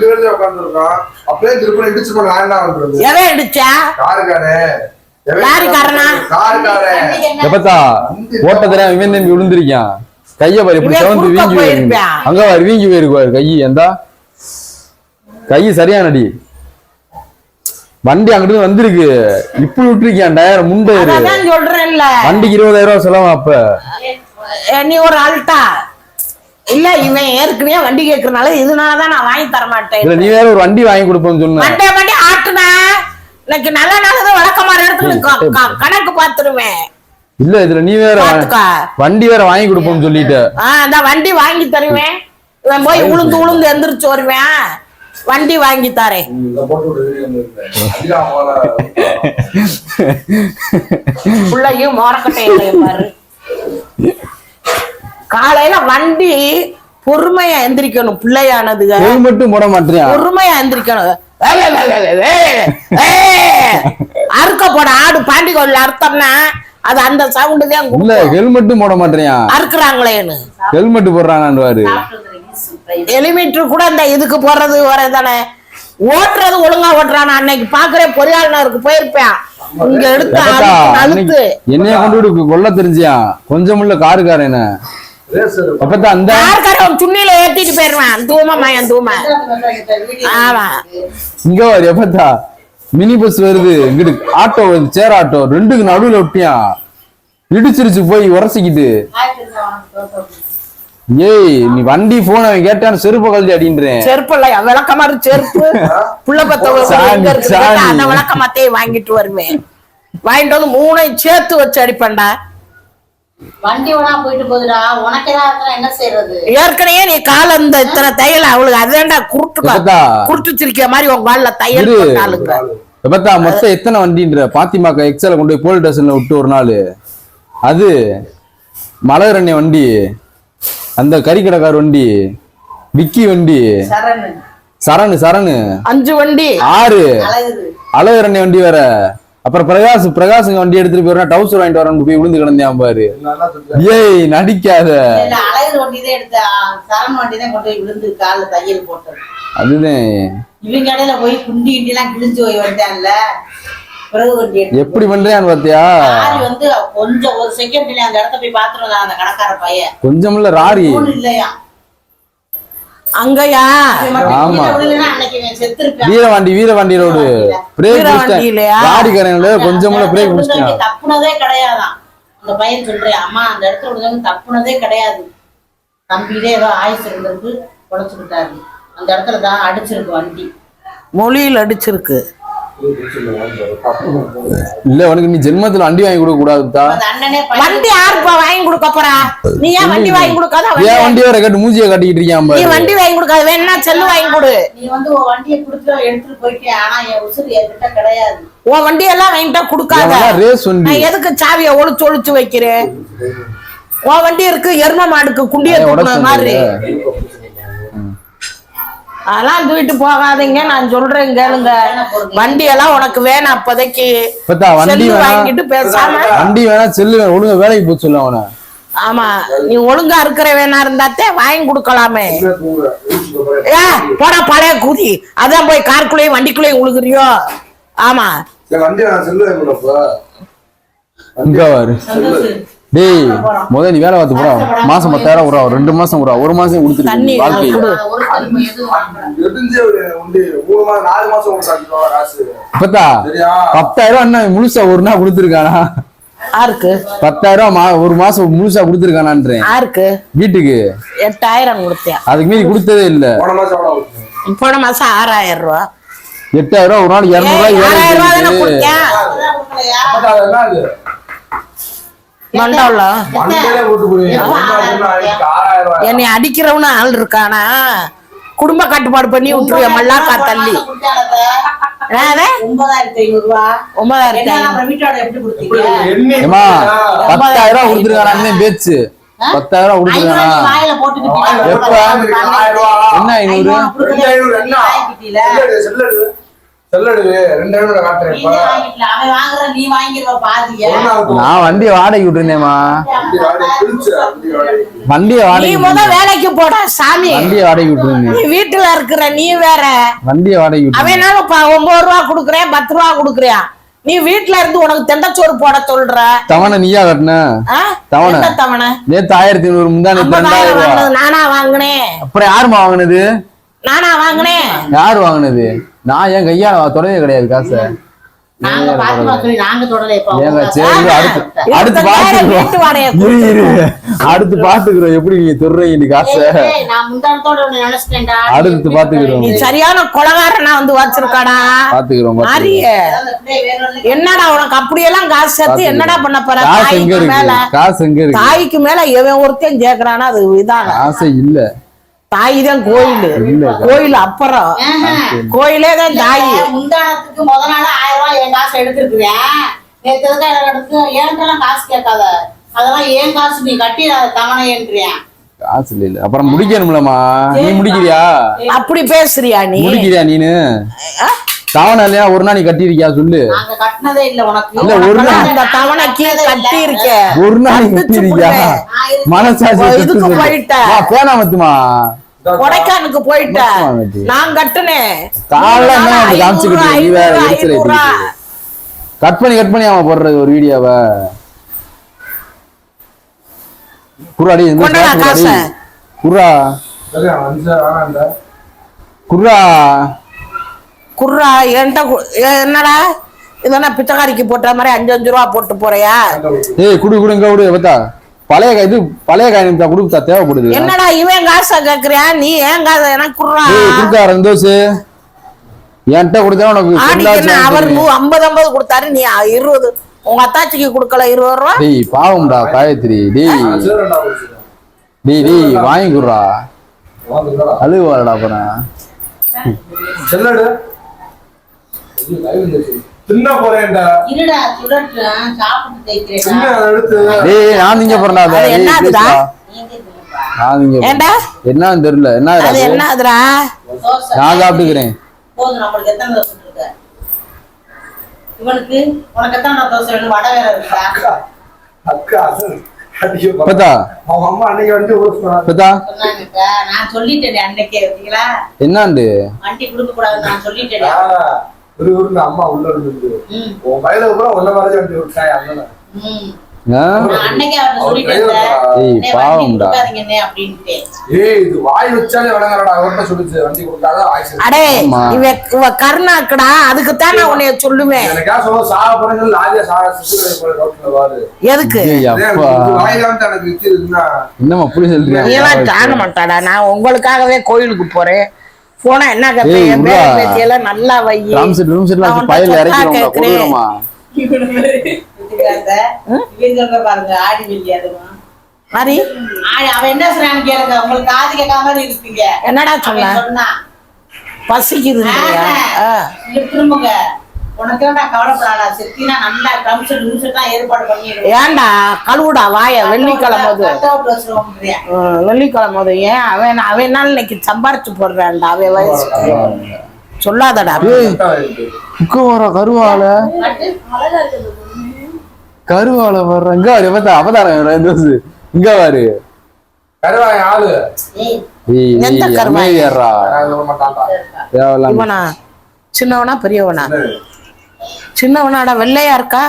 ரெண்டு பேரும் உட்காந்துருக்கோம் அப்படியே திருப்பி இடிச்சு போன நான் என்ன பண்றது எவன் அடிச்சா காருக்காரே. லாரிக்காரனா? காருக்காரே. எப்பத்தா ஓட்டத்துல இவன் தம்பி விழுந்திருக்கான். கைய பாரு இப்படி இவன் சிவந்து குறுக்க வீங்கி போயிருக்கு போயிருப்பான். அங்க பாரு வீங்கி போயிருக்கு பாரு கை எந்தா கை சரியானடி. வண்டி அங்கிட்டு வந்திருக்கு. இப்படி விட்டுருக்கியான் டயர் சொல்றேன்ல. வண்டிக்கு இருபதாயிரம் ரூபாய் செலவா அப்ப. நீ ஒரு அல்ட்டா இல்ல இவன் ஏற்கனவே வண்டி கேக்குறனால இதனாலதான் நான் வாங்கி தர மாட்டேன் இல்ல நீ வேற ஒரு வண்டி வாங்கி கொடுப்போம்னு சொன்ன. மண்டே மண்டே ஆட்டுனா? இன்னைக்கு நல்ல நல்லது வழக்கமான இடத்துல கணக்கு பாத்துருவேன் இல்ல இதுல நீ வேற வண்டி வேற வாங்கி கொடுப்போம்னு சொல்லிட்ட. ஆஹ் அந்த வண்டி வாங்கி தருவேன். இவன் போய் உளுந்து உளுந்து எந்திரிச்சு வருவேன். வண்டி வாங்கி தரேன். பிள்ளையும் மோரக்கட்டையும் பாரு காலையில வண்டி பொறுமையா எந்திரிக்கணும் பிள்ளையானதுக ஹெல்மெட்டும் போட மாட்டியா? பொறுமையா எந்திரிக்கணும். அறுக்க போட ஆடு பாண்டி கோயில் அறுத்தோம்னா அது அந்த சவுண்டு தான் இல்ல. ஹெல்மெட்டும் போட மாட்டியா? அறுக்குறாங்களேன்னு. ஹெல்மெட் போடுறானான்னு எலிமீட்டர் கூட இந்த இதுக்கு போறது வரதானே ஓட்டுறது ஒழுங்கா ஓட்டுறான். அன்னைக்கு பாக்குறேன் பொறியாளருக்கு போயிருப்பேன் இங்க எடுத்து என்னைய கொண்டு கொல்ல தெரிஞ்சியா? கொஞ்சம் இல்ல காருக்காரன ஏத்திட்டு போயிருவேன் தூம மயன் தூம ஆமா. இங்க வரு எப்பத்தா மினி பஸ் வருது. இங்கிட்டு ஆட்டோ வருது. Share auto. ரெண்டுக்கு நடுவுல விட்டியான் இடிச்சிருச்சு போய் உரசிக்கிட்டு. ஏய் நீ வண்டி போன் அவன் கேட்டான்னு செருப்பு கழட்டி அடின்றேன். செருப்பு இல்ல விளக்கமாறு செருப்பு. புள்ள பத்த சாமி, எங்க இருக்கு? சாமி. கேட்டா அந்த விளக்கமாத்தையே வாங்கிட்டு வருவேன். வாங்கிட்டு வந்து மூணையும் சேர்த்து வச்சு அடிப்பேன்டா. வண்டி ஒண்ணா போயிட்டு போகுதுடா. உனக்கு ஏதாவது இருந்தா என்ன செய்யறது ஏற்கனவே நீ கால இந்த இத்தனை தையல் அவளுக்கு அதான்டா குருட்டு குருட்டு சிரிக்கிற மாதிரி உங்க கால்ல தையல். போட்டாளுங்க. எப்பத்தா மொத்தம் எத்தனை வண்டின்ற? பாத்திமாக்கா எக்ஸல கொண்டு போய் போலீஸ் ஸ்டேஷன்ல விட்டு ஒரு நாள். அது மலரண்ணே வண்டி அந்த கறிக்கடைக்கார் வண்டி விக்கி வண்டி. சரணு. சரணு சரணு. அஞ்சு வண்டி. ஆறு. அழகரண்ணே வண்டி வேற. அப்புறம் பிரகாஷ் பிரகாஷுங்க வண்டி எடுத்துட்டு போயிடுறா டவுசர் வாங்கிட்டு வரேன்னு போய் விழுந்து கிடந்தேன் பாரு. ஏய் நடிக்காத. இல்ல அதுதான். இவங்க இடையில போய் குண்டி கிண்டி எல்லாம் கிழிஞ்சு போய் வந்தான்ல எப்படி பண்றியான்னு பாத்தியா? கொஞ்சம் ஒரு செகண்ட்ல அந்த இடத்த போய் பாத்துட்டு வந்தான் அந்த கடைக்கார பையன். கொஞ்சமில்ல ராரி. ஒண்ணு இல்லையா அங்கயா? ஆமா. Veeravandi Veeravandi road brake? ராடிக்காரங்கள கொஞ்சமுள்ள பிரேக் விழுந்தவங்க தப்புனதே கிடையாதாம் அந்த பையன் சொல்றேன் அம்மா அந்த இடத்துல விழுந்தவங்க தப்புனதே கிடையாது. தம்பியிலே ஏதோ ஆயுசு இருந்திருக்கு பொழைச்சுக்கிட்டாரு அந்த இடத்துல தான் அடிச்சிருக்கு வண்டி. மொழியில் அடிச்சிருக்கு. இல்ல உனக்கு நீ ஜென்மத்துல வண்டி வாங்கி கொடுக்க கூடாதுதா அந்த அண்ணனே பையன் வண்டி யாருப்பா வாங்கி கொடுக்க போறா? நீ ஏன் வண்டி வாங்கி கொடுக்காத? ஏன் வண்டி வேற கட்டு மூஞ்சிய கட்டிக்கிட்டு இருக்கியான் நீ வண்டி வாங்கி கொடுக்காத வேணா செல்லு வாங்கி கொடு. நீ வந்து உன் வண்டியை கொடுத்து எடுத்துட்டு போயிட்டே. ஆனா என் உசுறு என்கிட்ட கிடையாது. உன் வண்டி எல்லாம் வாங்கிட்டா கொடுக்காத. ரேஸ் வண்டி. நான் எதுக்கு சாவியை ஒளிச்சு ஒளிச்சு வைக்கிறேன்? உன் வண்டி இருக்கு எரும மாடுக்கு குண்டிய மாதிரி? அதெல்லாம் தூக்கிட்டு போகாதீங்க. நான் சொல்றேன் கேளுங்க. வண்டி எல்லாம் உனக்கு வேணாம் அப்போதைக்கு. வண்டி செல்லு வேணா வாங்கிட்டு பேசாம. வண்டி வேணா செல்லு ஒழுங்கா வேலைக்கு போக சொல்ல அவன. ஆமா நீ ஒழுங்கா இருக்கிற வேணா இருந்தாத்தே வாங்கி கொடுக்கலாமே. ஏ போடா பழைய கூதி அதான் போய் காருக்குள்ளேயும் வண்டிக்குள்ளேயும் உழுகுறியோ? ஆமா. வண்டி நான் டேய் முத நீ வேலை பார்த்து போடா. மாசம் பத்தாயிரம் விடுறா. ரெண்டு மாசம் விடுறா. ஒரு மாசம் தண்ணி கொடுத்துருக்கு வாழ்க்கையில. கொடு. ஒரு கல்வி எதுவும் வாங்கக்கூடாது. தெரிஞ்சே ஒரு வண்டி மூணு மாசம் நாலு மாசம் உங்களுக்கு அஞ்சு ரூபா காசு. பத்தா? பத்தாயிரம் அண்ணன் முழுசா ஒரு நாள் கொடுத்துருக்கானா? ஆருக்கு பத்தாயிரம் மா ஒரு மாசம் முழுசா கொடுத்துருக்கானான்றேன். ஆருக்கு வீட்டுக்கு? எட்டாயிரம் கொடுத்தேன். அதுக்கு மீறி கொடுத்ததே இல்ல. போன மாசம் ஆறாயிரம் ரூபா. எட்டாயிரம் ஒரு நாள் இருநூறு ஏய், ரூபாய் ஆறாயிரம் ரூபா அது என்ன அடிக்கிறவனு ஆள் இருக்கானா? குடும்ப கட்டுப்பாடு பண்ணி விட்டுருவேன் மல்லாக்கா தள்ளி? பத்தாயிரம் கொடுத்துருக்கானே பேச்சு. பத்தாயிரம் கொடுத்துருக்கானா. எப்ப? என்ன ஐநூறு? நான் வண்டியை வாடகை விட்டுருந்தேமா வண்டியை நீ வாடகை முத வேலைக்கு போடா சாமி. வண்டியை வாடகை விட்டுருங்க நீ வீட்டுல இருக்கிற நீ வேற. வண்டியை வாடகை விட்டுருங்க அவனாலும் இப்ப ஒன்பது ரூபா குடுக்குறேன் பத்து ரூபா குடுக்குறியா? நீ வீட்டுல இருந்து உனக்கு தெண்டச்சோறு போட சொல்ற. தவணை நீயா கட்டின? தவணை. தவணை? நேத்து ஆயிரத்தி ஐநூறு முந்தானே நானா வாங்கினேன். அப்புறம் யாரும்மா வாங்கினது? நானா வாங்கினேன். யார் வாங்கினது? நான் என் கையால தொடவே கிடையாது காசை. நாங்க அடுத்து பாத்துக்கிறோம். அடுத்து பாத்துக்கிறோம். எப்படி நீங்க துறீங்க காசை? அடுத்து பாத்துக்கிறோம். நீ சரியான கொலகாரனா வந்து வச்சிருக்காடா பாத்துக்கிறோம் என்னடா உனக்கு அப்படியெல்லாம் காசு சேர்த்து என்னடா பண்ண போற? காசு எங்க இருக்கு? காசு எங்க இருக்கு? தாய்க்கு மேல எவன் ஒருத்தன் கேக்குறானா அது இதான. காசே இல்ல. தாய் தான் கோயில். கோயில் அப்புறம். கோயிலே தான் தாய். முந்தானத்துக்கு முத நாள் ஆயிரம் ரூபாய் என் காசு எடுத்துருக்குறேன் நேற்று எதுக்கு எனக்கு ஏன்ட்டெல்லாம் காசு கேட்காத? அதெல்லாம் ஏன் காசு நீ கட்டிடாத தவணை என்றியா காசு இல்ல இல்ல. அப்புறம் முடிக்கணும்லமா நீ முடிக்கிறியா? அப்படி பேசுறியா நீ? முடிக்கிறியா நீனு? தவணை இல்லையா ஒரு நாள் நீ கட்டியிருக்கியா? சொல்லு. இல்ல உனக்கு. இல்ல, ஒரு நாள். கட்டி இருக்க ஒரு நாள் நீ கட்டிச்சு கட்டியிருக்கியா. மனசாட்சி பேனா மத்துமா. கொடைக்கானுக்கு போயிட்ட. மொத்தமா கட்டி. நான் கட்டுனேன். காலைல நீ வேற. கட் பண்ணி கட் பண்ணி அவன் போடுறது ஒரு வீடியோவ. குர்ராடி. குர்ரா குர்ரா குர்ரா என்கிட்ட என்னடா? இதென்ன பிச்சைக்காரிக்கு போட்ட மாதிரி அஞ்சு அஞ்சு ரூபா போட்டு போறியா? ஏய் குடு குடு இங்க விடு பத்தா பழைய இது பழைய காய் நிமித்தா கொடுத்தா தேவைப்படுது. என்னடா இவன் காசை கேக்குறியா? நீ ஏன் காசை எனக்கு குர்ரா குடுக்கா ரெண்டோசு என்கிட்ட கொடுத்தா உனக்கு அவர் நூ- ஐம்பது ஐம்பது கொடுத்தாரு நீ இருபது. உங்க அத்தாச்சிக்கு கொடுக்கல இருபது ரூபா? டேய் பாவம்டா காயத்ரி. டேய். ரெண்டா டேய் டேய் வாங்கி குடுறா. அழுவாடா அப்புறம் செல்லடு ஐயோ, கை வந்துருச்சு. தின்ன போறேன்டா. இருடா சுடட்டு சாப்பிட்டு தேய்க்கிறேன் தின்ன அதை எடுத்து. டேய் நான் திங்க போறேன்டா அதை. என்னதுடா? திங்க என்னன்னு தெரியல என்ன அது அது? என்னதுடா? தோசை. நான் சாப்பிட்டுக்கிறேன். போதும் எத்தனை தோசை இருக்கு? இவனுக்கு உனக்கு எத்தனை தோசை வேணும்? வடை வேற இருக்கா? அக்கா நான் சொல்லிட்டேன் அன்னைக்கே இருக்கீங்களா என்னாண்டு? வண்டி கொடுக்க நான் சொல்லிட்டேன். ஒரு ஊருக்கு அம்மா உள்ள இருந்தது ம். உன் பையில கூட உன்ன மாதிரி வண்டி விட்டாய் அண்ணன் கருணாக்குடா அதுக்குத்தான் நான் உன்னைய சொல்லுவேன். எதுக்கு? நீ எல்லாம் சொல்றீங்க தாங்க மாட்டாடா. நான் உங்களுக்காகவே கோயிலுக்கு போறேன். போனா என்ன என். பேர பேத்தியெல்லாம் நல்லா வை. ராம் செட் ரூம் செட்ல நான் வச்சு உன்கிட்ட பையில சொன்னா இறக்கிறோம்டா கேக்குறேன். கொடுக்குறோமா வீட்டுக்காரத்த, இவன் சொல்ற பாருங்க ஆடி வெள்ளி அதுவும் மாதிரி ஆடி அவன் என்ன சொல்றான்னு கேளுங்க. உங்களுக்கு காது கேட்காம மாதிரி இருப்பீங்க. என்னடா சொன்ன. இங்க திரும்புங்க. ஏன்டா கழுவுடா வாய வெள்ளிக்கிழமை வெள்ளிக்கிழமை ஏன் அவன் அவன் நாள் இன்னைக்கு சம்பாரிச்சு போடுறான்டா அவன் சொல்லாதடா. வர கருவால கருவால வர்ற இங்க வாரு அவதாரம் இங்க வாரு. கருவாய் ஆளு. எந்த கருவாய்? சின்னவனா பெரியவனா? சின்னவனாடா வெள்ளையா இருக்கா?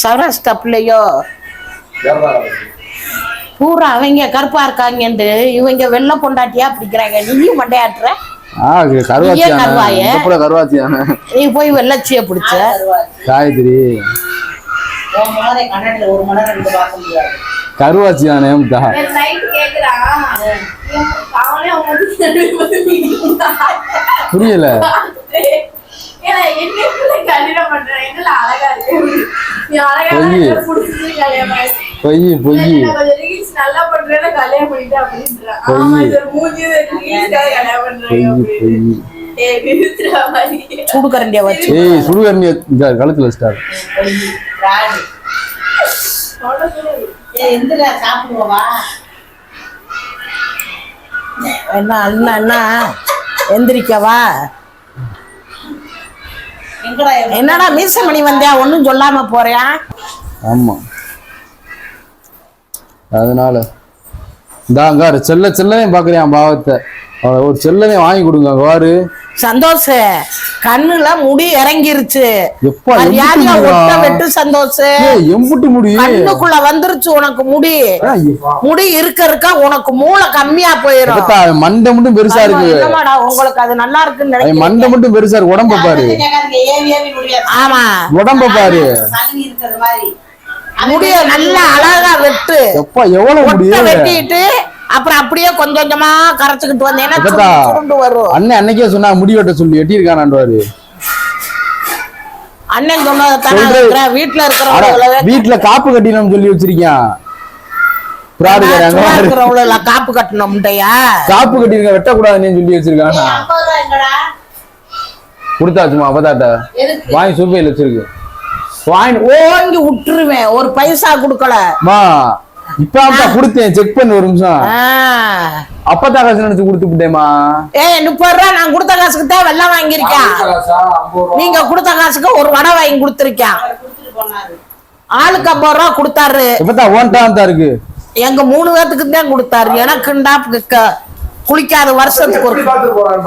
சரஸ்ட பிள்ளையோ? பூரா அவங்க கருப்பா இருக்காங்கன்ட்டு இவங்க வெள்ளை பொண்டாட்டியா பிடிக்கிறாங்க. நீயும் மண்டையாட்டுற? நீ போய் வெள்ளச்சிய பிடிச்ச? காயத்ரி. கருவாச்சியான புரியல. ஏன்னா என்ன கல்யாணம் பண்றேன். என்ன அழகா இருக்கு நீ அழகா பொய். பொய். ஏய். சுடு கரண்டிய வச்சு. ஏய் கழுத்துல சாப்பிடுவோமா? என்ன அண்ணா அண்ணா? எந்திரிக்கவா? என்னடா மீசமணி வந்தியா? ஒன்றும் சொல்லாம போறியா? ஆமா. அதனால. இந்தாங்க செல்ல செல்லவே பாக்குறியான் பாவத்தை. ஒரு செல்லவே வாங்கி கொடுங்க பாரு சந்தோஷ் கண்ணுல முடி இறங்கிருச்சு. எப்பா, எம்புட்டு ஒட்ட முடியா? வெட்டு சந்தோஷ். எம்புட்டு முடியும் கண்ணுக்குள்ள வந்துருச்சு உனக்கு முடி. முடி இருக்க இருக்க உனக்கு மூளை கம்மியா போயிரும். மண்டை மட்டும் பெருசா இருக்கு. என்னமாடா உங்களுக்கு அது நல்லா இருக்குன்னு அவன் நினைக்கிறீங்க? மண்டை மட்டும் பெருசா இருக்கு. உடம்ப பாரு. ஆமா. உடம்ப பாரு. முடிய நல்லா அழகா வெட்டு. எப்பா எவ்வளவு முடியும் வெட்டிட்டு அப்புறம் அப்படியே கொஞ்சம் கொஞ்சமா கரைச்சுக்கிட்டு வந்தேன்னா வரும். அண்ணன் அன்னைக்கே சொன்னா முடி வெட்ட சொல்லி வெட்டியிருக்கானான்றாரு அண்ணன் சொன்னதை வீட்டுல இருக்கிறவங்கள வீட்டுல காப்பு கட்டினோம் சொல்லி வச்சிருக்கான் காப்பு கட்டணும்டையா காப்பு கட்டிருக்க வெட்டக்கூடாதுன்னு சொல்லி வச்சிருக்கானா? கொடுத்தாச்சுமா அப்பதாட்ட வாங்கி சூப்பையில் வச்சிருக்கு. வாங்கி ஓங்கி விட்டுருவேன். ஒரு பைசா கொடுக்கல. மா இப்ப அப்பா கொடுத்தேன். செக் பண்ணு ஒரு நிமிஷம். ஆ. அப்பத்தா காசு நினைச்சு கொடுத்து விட்டேமா ஏய் முப்பது ரூபா நான் கொடுத்த காசுக்கு தான் வெள்ளம் வாங்கியிருக்கேன். நீங்க கொடுத்த காசுக்கு ஒரு வடை வாங்கி கொடுத்துருக்கேன் ஆளுக்கு ஐம்பது ரூபா கொடுத்தாரு. இப்பத்தா ஓன்டா தான் இருக்கு. எங்க மூணு பேத்துக்கு தான் கொடுத்தாரு. எனக்குண்டா குளிக்காத வருஷத்துக்கு ஒரு?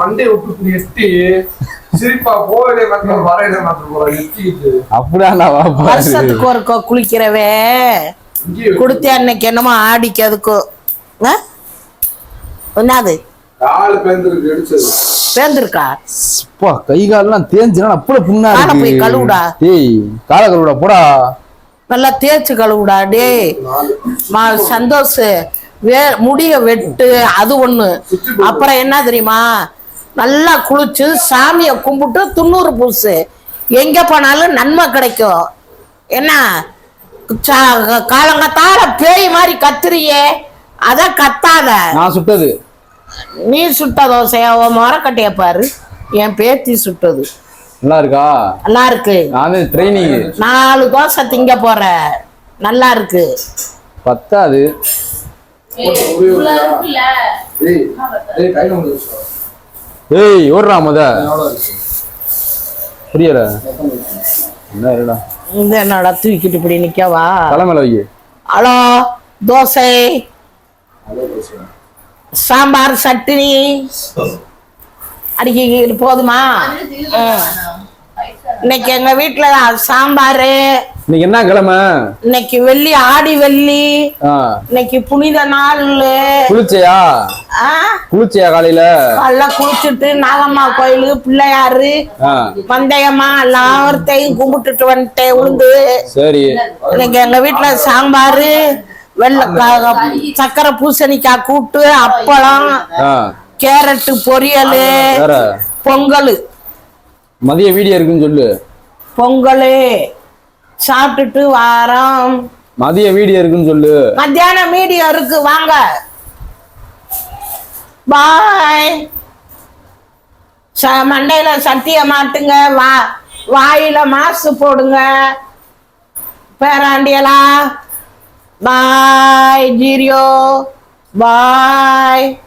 மண்டையை விட்டு எட்டி, வருஷத்துக்கு ஒரு குளிக்கிறவே. இங்கேயே கொடுத்தே அன்னைக்கு என்னமோ ஆடிக்கு அதுக்கு? என்னது? காலு பேந்துருக்கு அப்பா கை காலெல்லாம் தேஞ்சுனா அப்படி புண்ணா காலை போய் கழுவுடா. காலை கழுவுடா போடா. நல்லா தேய்ச்சு கழுவுடா டேய். மா சந்தோஷ் வே முடிய வெட்டு அது ஒண்ணு. அப்புறம் என்ன தெரியுமா? நல்லா குளிச்சு சாமியை கும்பிட்டு துண்ணூறு பூசு. எங்க போனாலும் நன்மை கிடைக்கும். என்ன? காலங்கத்தால பேய் மாதிரி கத்துறியே அத கத்தாத. நான் சுட்டது. நீ சுட்ட தோசையா? உன் மரக்கட்டைய பாரு. என் பேத்தி சுட்டது. நல்லா இருக்கா? நல்லா இருக்கு. நான் ட்ரைனிங் நாலு தோசை திங்க போற. நல்லா இருக்கு. பத்தாது. ஏய் ஓடுறா முத? புரியல. என்ன இந்த என்னடா தூக்கிட்டு இப்படி நிக்கவா? தலைமையில வை ஹலோ தோசை. சாம்பார் சட்னி. அடிக்க போதுமா. இன்னைக்கு எங்க வீட்டுல சாம்பார். இன்னைக்கு என்ன கிழமை? இன்னைக்கு வெள்ளி ஆடி வெள்ளி. இன்னைக்கு புனித நாள். குளிச்சையா? குளிச்சையா காலையில? காலைல குளிச்சுட்டு நாகம்மா கோயிலு பிள்ளையாரு பந்தயமா எல்லாத்தையும் கும்பிட்டுட்டு வந்துட்டேன் உளுந்து. சரி. இன்னைக்கு எங்க வீட்டுல சாம்பார் வெள்ளை சக்கரை பூசணிக்காய் கூட்டு அப்பளம் கேரட்டு பொரியல் பொங்கல். மதிய வீடியோ இருக்குன்னு சொல்லு. பொங்கல். சாப்பிட்டுட்டு வாரோம். மதிய வீடியோ இருக்குன்னு சொல்லு. மத்தியானம் மீடியம் இருக்கு வாங்க. பாய். மண்டையில சட்டிய மாட்டுங்க வா வாயில மாசு போடுங்க. பேராண்டியலா. பாய் ஜீரியோ. பாய்.